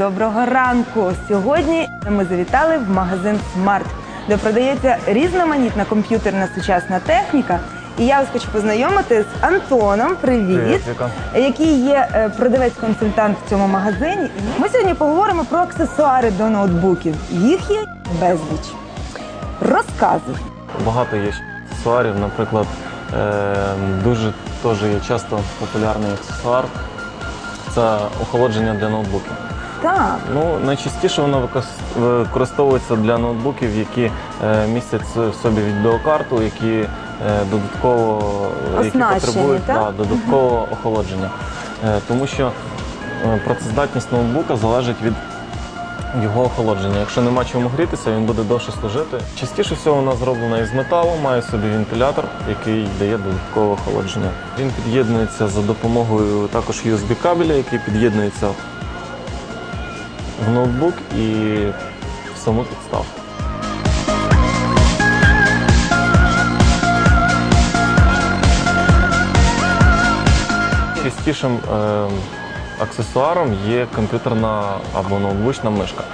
Доброго ранку! Сьогодні ми завітали в магазин Смарт, де продається різноманітна комп'ютерна сучасна техніка. І я вас хочу познайомити з Антоном. Привіт, Привіт, який є е, продавець-консультант в цьому магазині. Ми сьогодні поговоримо про аксесуари до ноутбуків. Їх є безліч. Розказуй. Багато є аксесуарів, наприклад, е, дуже теж є часто популярний аксесуар. Це охолодження для ноутбуків. Так, Ну, найчастіше воно використовується для ноутбуків, які е, містять в собі відеокарту, які е, додатково які Оснащені, потребують так? да, додаткового охолодження. Е, тому що е, працездатність ноутбука залежить від його охолодження. Якщо нема чому грітися, він буде довше служити. Частіше всього вона зроблена із металу, має собі вентилятор, який дає додаткове охолодження. Він під'єднується за допомогою також USB кабеля, який під'єднується в ноутбук і в саму підставку. Частішим е, аксесуаром є комп'ютерна або ноутбучна мишка.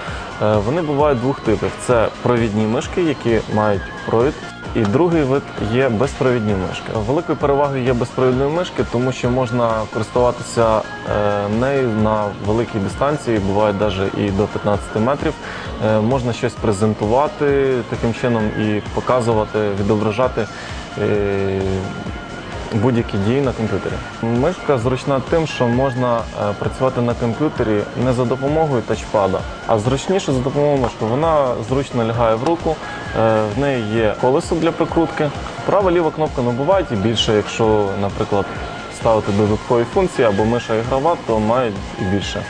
Е, вони бувають двох типів: це провідні мишки, які мають провід. І другий вид є безпровідні мишки. Великою перевагою є безпровідної мишки, тому що можна користуватися е, нею на великій дистанції, буває навіть і до 15 метрів. Е, можна щось презентувати таким чином і показувати, відображати. е, будь-які дії на комп'ютері. Мишка зручна тим, що можна працювати на комп'ютері не за допомогою тачпада, а зручніше за допомогою мишки. Вона зручно лягає в руку, в неї є колесо для прикрутки. Права ліва кнопка набувають і більше, якщо, наприклад, ставити додаткові функції або миша ігрова, то мають і більше.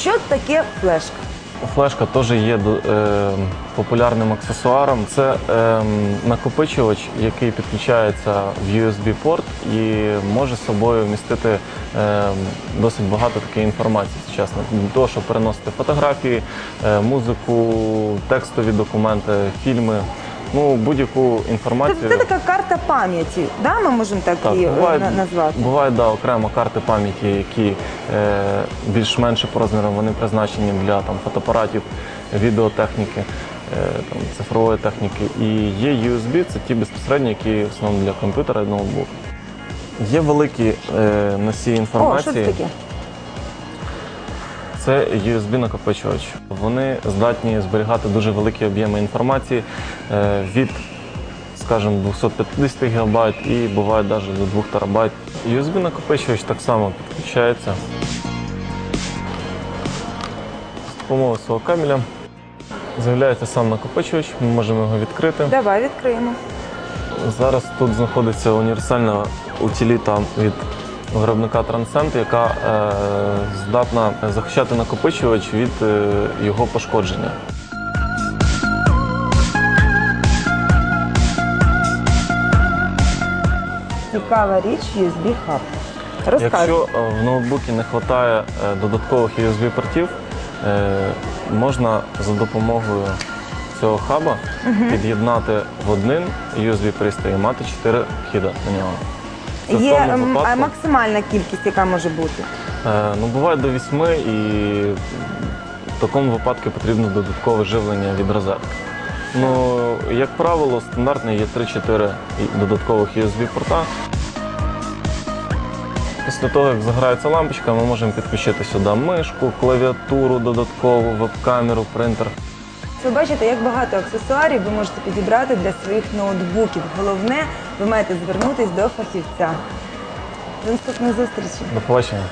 що таке флешка? Флешка теж є е, популярним аксесуаром. Це е, накопичувач, який підключається в USB-порт і може з собою вмістити е, досить багато такої інформації сучасно. Для того, щоб переносити фотографії, е, музику, текстові документи, фільми. Ну, будь-яку інформацію. Тобто це така карта пам'яті, да? ми можемо так, Так, її е, на- назвати. бувають да, окремо карти пам'яті, які е, більш менше по розмірам, вони призначені для там, фотоапаратів, відеотехніки, е, там, цифрової техніки. І є USB, це ті безпосередньо, які в основному для комп'ютера і ноутбука. Є великі е, носії О, що інформації. це таке? Це USB-накопичувач. Вони здатні зберігати дуже великі об'єми інформації е, від, скажімо, 250 ГБ і буває навіть до 2 ТБ. USB-накопичувач так само підключається. З допомогою свого кабеля з'являється сам накопичувач, ми можемо його відкрити. Давай відкриємо. Зараз тут знаходиться універсальна утиліта від виробника Transcend, яка е, здатна захищати накопичувач від е, його пошкодження. Цікава річ USB хаб. Розказуй. Якщо е, в ноутбуці не вистачає е, додаткових USB-портів, е, можна за допомогою цього хаба під'єднати в один USB-пристрій і мати 4 вхіда на нього. Є а випадку- максимальна кількість, яка може бути. Е, Ну, буває до 8 і в такому випадку потрібно додаткове живлення від розетки. Ну, як правило, стандартно є 3-4 і- додаткових USB-порта. Після того, як заграється лампочка, ми можемо підключити сюди мишку, клавіатуру додаткову, веб-камеру, принтер. Ви бачите, як багато аксесуарів ви можете підібрати для своїх ноутбуків. Головне, ви маєте звернутися до фахівця. До наступної зустрічі. До побачення.